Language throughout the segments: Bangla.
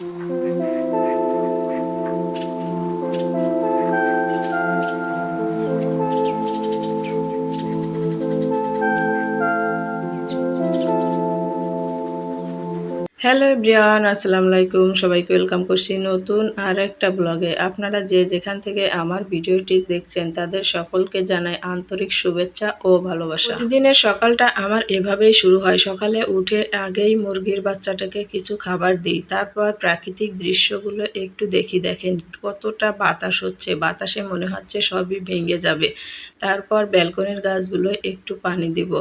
Mm-hmm. হ্যালো এভরিওয়ান, আসসালামু আলাইকুম। সবাইকে ওয়েলকাম করছি নতুন আর একটা ব্লগে। আপনারা যে যেখান থেকে আমার ভিডিওটি দেখছেন, তাদের সকলকে জানাই আন্তরিক শুভেচ্ছা ও ভালোবাসা। প্রতিদিনের সকালটা আমার এভাবেই শুরু হয়। সকালে উঠে আগেই মুরগির বাচ্চাটাকে কিছু খাবার দিই। তারপর প্রাকৃতিক দৃশ্যগুলো একটু দেখি। দেখেন কতটা বাতাস হচ্ছে। বাতাসে মনে হচ্ছে সবই ভেঙে যাবে। তারপর ব্যালকনির গাছগুলো একটু পানি দিব।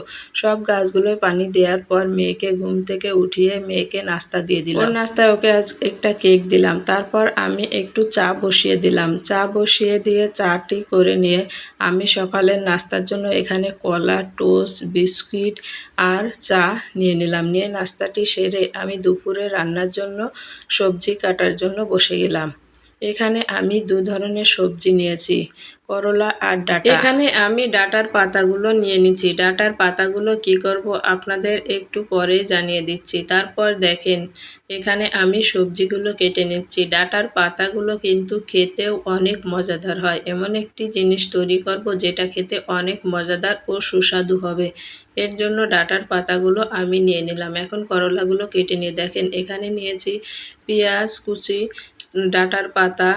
সব গাছগুলোয় পানি দেওয়ার পর মেয়েকে ঘুম থেকে উঠিয়ে মেয়েকে নাস্তা দিয়ে দিলাম। ওর নাস্তায় ওকে আজ একটা কেক দিলাম। তারপর আমি একটু চা বসিয়ে দিলাম। চা বসিয়ে দিয়ে চাটি করে নিয়ে আমি সকালের নাস্তার জন্য এখানে কলা, টোস্ট, বিস্কিট আর চা নিয়ে নিলাম। নিয়ে নাস্তাটি সেরে আমি দুপুরে রান্নার জন্য সবজি কাটার জন্য বসে গেলাম। এখানে আমি দু ধরনের সবজি নিয়েছি। করলা আর ডাটা এখানে আমি ডাটার পাতাগুলো নিয়ে নিচ্ছি। ডাটার পাতাগুলো কি করব আপনাদের একটু পরে জানিয়ে দিচ্ছি। তারপর দেখেন, এখানে আমি সবজিগুলো কেটে নিচ্ছি। ডাটার পাতাগুলো কিন্তু খেতেও অনেক মজাদার হয়। এমন একটি জিনিস তৈরি করব যেটা খেতে অনেক মজাদার ও সুস্বাদু হবে। এর জন্য ডাটার পাতাগুলো আমি নিয়ে নিলাম। এখন করলাগুলো কেটে নিয়ে দেখেন, এখানে নিয়েছি পেঁয়াজ, কুচি ডাটার পাতা,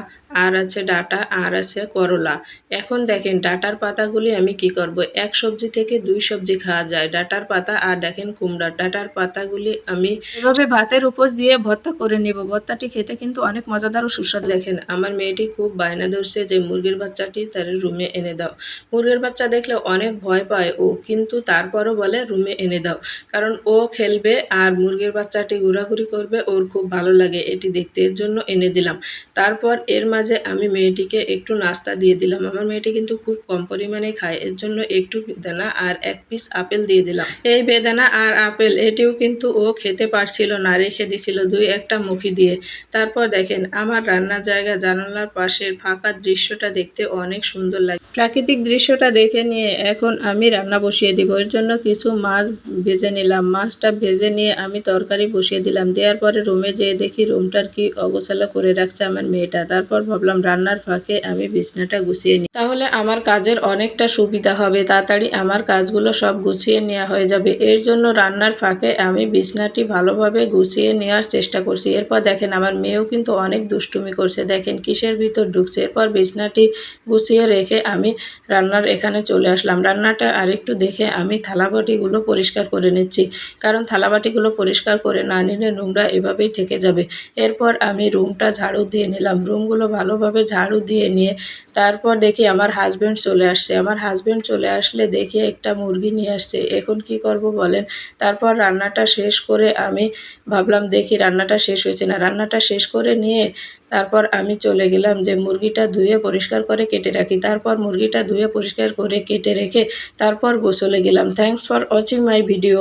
আর আছে ডাটা আর আছে করলা এখন দেখেন ডাটার পাতাগুলি আমি কি করব? এক সবজি থেকে দুই সবজি খাওয়া যায়। ডাটার পাতা আর দেখেন কুমড়া ডাটার পাতাগুলি আমি এভাবে ভাতের উপর দিয়ে ভর্তা করে নেব। ভর্তাটি খেতে কিন্তু অনেক মজাদার ও সুস্বাদু। দেখেন আমার মেয়েটি খুব বায়না ধরছে যে মুরগির বাচ্চাটি তার রুমে এনে দাও। মুরগির বাচ্চা দেখলে অনেক ভয় পায় ও কিন্তু তারপরও বলে রুমে এনে দাও। কারণ ও খেলবে আর মুরগির বাচ্চাটি ঘোরাঘুরি করবে ওর খুব ভালো লাগে। এটি দেখতে এর জন্য এনে দিলাম। তারপর এর মাঝে আমি মেয়েটিকে একটু নাস্তা দিয়ে দিলাম। আমার মেয়েটি কিন্তু খুব কম পরিমাণে খায়। এর জন্য একটু বেদানা আর এক পিস আপেল দিয়ে দিলাম। এই বেদানা আর আপেল, এটিও কিন্তু ও খেতে পারছিল না, রেখে দিছিল দুই একটা মুখি দিয়ে। তারপর দেখেন, আমার রান্নার জায়গা জানালার পাশের ফাঁকা দৃশ্যটা দেখতে অনেক সুন্দর লাগে। প্রাকৃতিক দৃশ্যটা দেখে নিয়ে এখন আমি রান্না বসিয়ে দিব। এর জন্য কিছু মাছ ভেজে নিলাম। মাছটা ভেজে নিয়ে আমি তরকারি বসিয়ে দিলাম। দেওয়ার পরে রুমে যেয়ে দেখি রুমটার কি অগোছালো করে রাখছে আমার মেয়েটা। তারপর ভাবলাম, রান্নার ফাঁকে আমি বিছনাটা গুছিয়ে নিই। তাহলে আমার কাজের অনেকটা সুবিধা হবে। তাড়াতাড়ি আমার কাজগুলো সব গুছিয়ে নেওয়া হয়ে যাবে। এর জন্য রান্নার ফাঁকে আমি বিছনাটি ভালোভাবে গুছিয়ে নেওয়ার চেষ্টা করছি। এরপর দেখেন আমার মেয়েও কিন্তু অনেক দুষ্টুমি করছে। দেখেন কিসের ভিতর ঢুকছে। এরপর বিছনাটি গুছিয়ে রেখে আমি রান্নার এখানে চলে আসলাম। রান্নাটা আরেকটু দেখে আমি থালাবাটিগুলো পরিষ্কার করে নিচ্ছি। কারণ থালাবাটিগুলো পরিষ্কার করে না নিলে নোংরা এভাবেই থেকে যাবে। এরপর আমি রুমটা ঝাড়ু দিয়ে নিলাম। রুমগুলো ভালোভাবে ঝাড়ু দিয়ে নিয়ে তারপর দেখি আমার হাজব্যান্ড চলে আসছে। আমার হাজব্যান্ড চলে আসলে দেখে একটা মুরগি নিয়ে আসছে। এখন কি করব বলেন? তারপর রান্নাটা শেষ করে আমি ভাবলাম, দেখি রান্নাটা শেষ হয়েছে না। রান্নাটা শেষ করে নিয়ে তারপর আমি চলে গেলাম যে মুরগিটা ধুয়ে পরিষ্কার করে কেটে রাখি। তারপর মুরগিটা ধুয়ে পরিষ্কার করে কেটে রেখে তারপর গোসলে গেলাম। Thanks for watching my video